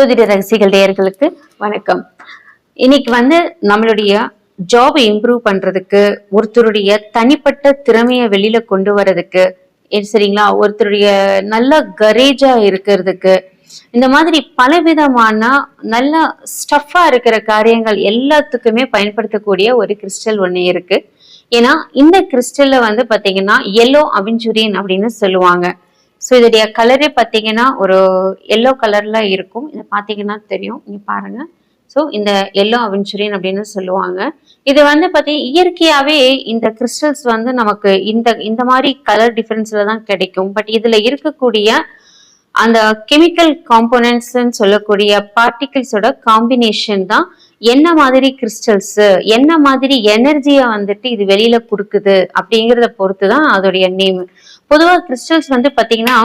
ஜோதிட ரகசியங்கள் நேயர்களுக்கு வணக்கம். இன்னைக்கு வந்து நம்மளுடைய ஜாபை இம்ப்ரூவ் பண்றதுக்கு ஒருத்தருடைய தனிப்பட்ட திறமையை வெளியில கொண்டு வர்றதுக்கு சரிங்களா? ஒருத்தருடைய நல்ல கரேஜா இருக்கிறதுக்கு இந்த மாதிரி பலவிதமான நல்ல ஸ்டஃபா இருக்கிற காரியங்கள் எல்லாத்துக்குமே பயன்படுத்தக்கூடிய ஒரு கிறிஸ்டல் ஒண்ணு இருக்கு. ஏன்னா இந்த கிறிஸ்டல்ல வந்து பாத்தீங்கன்னா எல்லோ அவிஞ்சுரியன் அப்படின்னு சொல்லுவாங்க. ஸோ இதோடைய கலரே பார்த்தீங்கன்னா ஒரு எல்லோ கலர்ல இருக்கும். இதை பார்த்தீங்கன்னா தெரியும். நீங்கள் பாருங்க. ஸோ இந்த எல்லோ அவென்ச்சுரியன் அப்படின்னு சொல்லுவாங்க. இது வந்து பார்த்தீங்கன்னா இயற்கையாகவே இந்த கிறிஸ்டல்ஸ் வந்து நமக்கு இந்த இந்த மாதிரி கலர் டிஃப்ரென்ஸில் தான் கிடைக்கும். பட் இதில் இருக்கக்கூடிய அந்த கெமிக்கல் காம்போனன்ட்ஸ்ன்னு சொல்லக்கூடிய பார்ட்டிகிள்ஸோட காம்பினேஷன் தான் என்ன மாதிரி கிறிஸ்டல்ஸ் என்ன மாதிரி எனர்ஜியை வந்துட்டு இது வெளியில கொடுக்குது அப்படிங்கிறத பொறுத்து தான் அதோடைய நேம் பொதுவாக கிறிஸ்டல்ஸ் வந்து பார்த்தீங்கன்னா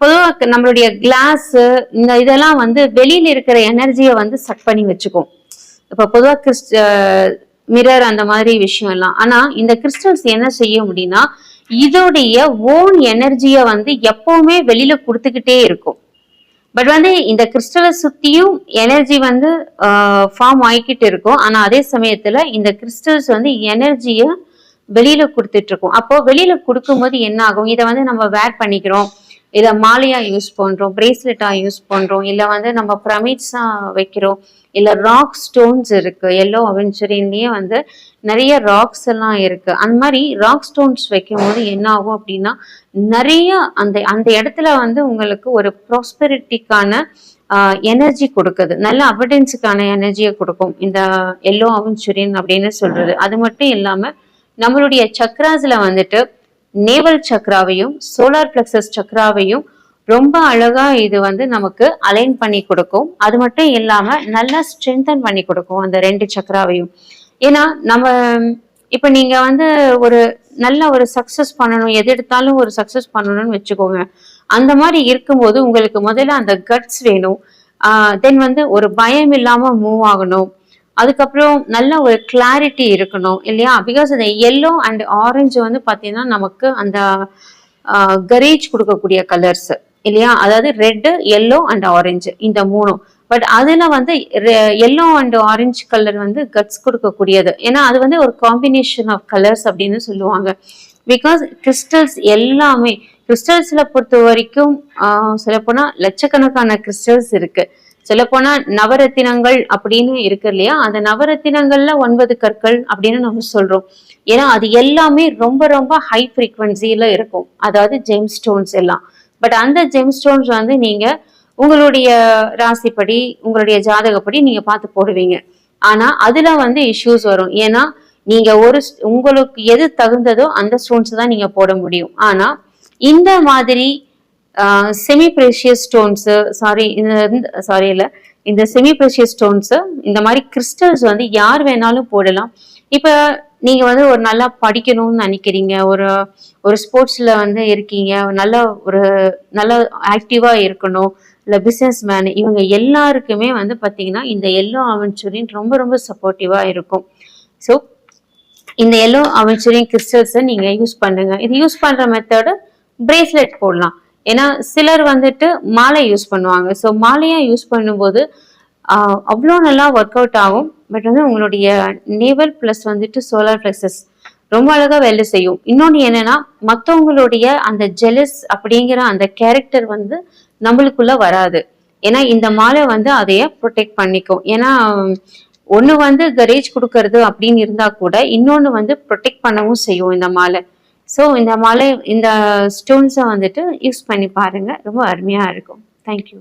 பொதுவாக நம்மளுடைய கிளாஸ் இந்த இதெல்லாம் வந்து வெளியில இருக்கிற எனர்ஜியை வந்து சட் பண்ணி வச்சுக்கும். இப்போ பொதுவாக கிறிஸ்ட மிரர் அந்த மாதிரி விஷயம் எல்லாம். ஆனா இந்த கிறிஸ்டல்ஸ் என்ன செய்யும் அப்படின்னா இதோடைய ஓன் எனர்ஜியை வந்து எப்பவுமே வெளியில கொடுத்துக்கிட்டே இருக்கும். பட் வந்து இந்த கிறிஸ்டலை சுத்தியும் எனர்ஜி வந்து ஃபார்ம் ஆகிக்கிட்டு இருக்கும். ஆனா அதே சமயத்துல இந்த கிறிஸ்டல்ஸ் வந்து எனர்ஜியை வெளியில கொடுத்துட்டு இருக்கும். அப்போ வெளியில கொடுக்கும்போது என்ன ஆகும்? இதை வந்து நம்ம வேர் பண்ணிக்கிறோம். இதை மாலையா யூஸ் பண்றோம் பிரேஸ்லெட்டா யூஸ் பண்றோம் இல்ல வந்து நம்ம பிரமிட்ஸா வைக்கிறோம் இல்ல ராக் ஸ்டோன்ஸ் இருக்கு எல்லோ அவென்ச்சுரின்லயே வந்து நிறைய ராக்ஸ் எல்லாம் இருக்கு. அந்த மாதிரி ராக் ஸ்டோன்ஸ் வைக்கும் போது என்ன ஆகும் அப்படின்னா நிறைய அந்த அந்த இடத்துல வந்து உங்களுக்கு ஒரு ப்ராஸ்பெரிட்டிக்கான எனர்ஜி கொடுக்குது. நல்ல அபடன்ஸுக்கான எனர்ஜியை கொடுக்கும். இந்த எல்லோ அவென்ச்சுரியன் அப்படின்னு சொல்றது. அது மட்டும் இல்லாம நம்மளுடைய சக்ராஸ்ல வந்துட்டு நேவல் சக்ராவையும் சோலார் பிளக்சஸ் சக்ராவையும் ரொம்ப அழகா இது வந்து நமக்கு அலைன் பண்ணி கொடுக்கும். அது மட்டும் இல்லாம நல்லா ஸ்ட்ரென்தன் பண்ணி கொடுக்கும் அந்த ரெண்டு சக்கராவையும் ஏன்னா நம்ம இப்ப நீங்க வந்து ஒரு நல்ல ஒரு சக்சஸ் பண்ணணும் எது எடுத்தாலும் ஒரு சக்சஸ் பண்ணணும்னு வச்சுக்கோங்க. அந்த மாதிரி இருக்கும்போது உங்களுக்கு முதல்ல அந்த கட்ஸ் வேணும். தென் வந்து ஒரு பயம் இல்லாம மூவ் ஆகணும். அதுக்கப்புறம் நல்ல ஒரு கிளாரிட்டி இருக்கணும் இல்லையா? பிகாஸ் அந்த எல்லோ அண்ட் ஆரஞ்சு வந்து பார்த்தீங்கன்னா நமக்கு அந்த கரேஜ் கொடுக்கக்கூடிய கலர்ஸ் இல்லையா? அதாவது ரெட்டு எல்லோ அண்ட் ஆரஞ்சு இந்த மூணும். பட் அதுல வந்து எல்லோ அண்ட் ஆரஞ்சு கலர் வந்து கட்ஸ் கொடுக்கக்கூடியது. ஏன்னா அது வந்து ஒரு காம்பினேஷன் ஆஃப் கலர்ஸ் அப்படின்னு சொல்லுவாங்க. பிகாஸ் கிறிஸ்டல்ஸ் எல்லாமே கிறிஸ்டல்ஸில் பொறுத்த வரைக்கும் சொல்லப்போனால் லட்சக்கணக்கான கிறிஸ்டல்ஸ் இருக்குது சொல்லப்போனா நவரத்தினங்கள் அப்படின்னு இருக்கு இல்லையா? அந்த நவரத்தினங்கள்ல ஒன்பது கற்கள் அப்படின்னு நம்ம சொல்றோம். ஏன்னா அது எல்லாமே ரொம்ப ரொம்ப ஹை ஃப்ரீக்வன்சியில இருக்கும். அதாவது ஜெம் ஸ்டோன்ஸ் எல்லாம். பட் அந்த ஜெம் ஸ்டோன்ஸ் வந்து நீங்க உங்களுடைய ராசிப்படி உங்களுடைய ஜாதகப்படி நீங்க பார்த்து போடுவீங்க. ஆனா அதுல வந்து இஷ்யூஸ் வரும். ஏன்னா நீங்க ஒரு உங்களுக்கு எது தகுந்ததோ அந்த ஸ்டோன்ஸ் தான் நீங்க போட முடியும். ஆனா இந்த மாதிரி செமி ப்ரெஷியஸ் ஸ்டோன்ஸு சாரி இந்த சாரி இல்லை. இந்த செமி ப்ரெஷியஸ் ஸ்டோன்ஸு இந்த மாதிரி கிறிஸ்டல்ஸ் வந்து யார் வேணாலும் போடலாம். இப்போ நீங்கள் வந்து ஒரு நல்லா படிக்கணும்னு நினைக்கிறீங்க ஒரு ஒரு ஸ்போர்ட்ஸில் வந்து இருக்கீங்க நல்ல ஒரு நல்ல ஆக்டிவாக இருக்கணும் இல்லை பிஸ்னஸ் மேன் இவங்க எல்லாருக்குமே வந்து பார்த்தீங்கன்னா இந்த எல்லோ அவென்ச்சுரின் ரொம்ப ரொம்ப சப்போர்ட்டிவாக இருக்கும். ஸோ இந்த எல்லோ அவென்ச்சுரின் கிறிஸ்டல்ஸை நீங்கள் யூஸ் பண்ணுங்க. இது யூஸ் பண்ணுற மெத்தடு பிரேஸ்லெட் போடலாம். ஏன்னா சிலர் வந்துட்டு மாலை யூஸ் பண்ணுவாங்க. ஸோ மாலையாக யூஸ் பண்ணும்போது அவ்வளோ நல்லா ஒர்க் அவுட் ஆகும். பட் வந்து உங்களுடைய நேவல் ப்ளஸ் வந்துட்டு சோலார் ஃப்ளெக்சஸ் ரொம்ப அழகாக வேலை செய்யும். இன்னொன்று என்னன்னா மற்றவங்களுடைய அந்த ஜெலஸ் அப்படிங்கிற அந்த கேரக்டர் வந்து நம்மளுக்குள்ள வராது. ஏன்னா இந்த மாலை வந்து அதைய ப்ரொடெக்ட் பண்ணிக்கும். ஏன்னா ஒன்று வந்து கரேஜ் கொடுக்கறது அப்படின்னு இருந்தால் கூட இன்னொன்று வந்து ப்ரொடெக்ட் பண்ணவும் செய்யும் இந்த மாலை. ஸோ இந்த மலை இந்த ஸ்டோன்ஸை வந்துட்டு யூஸ் பண்ணி பாருங்க. ரொம்ப அருமையாக இருக்கும். தேங்க்யூ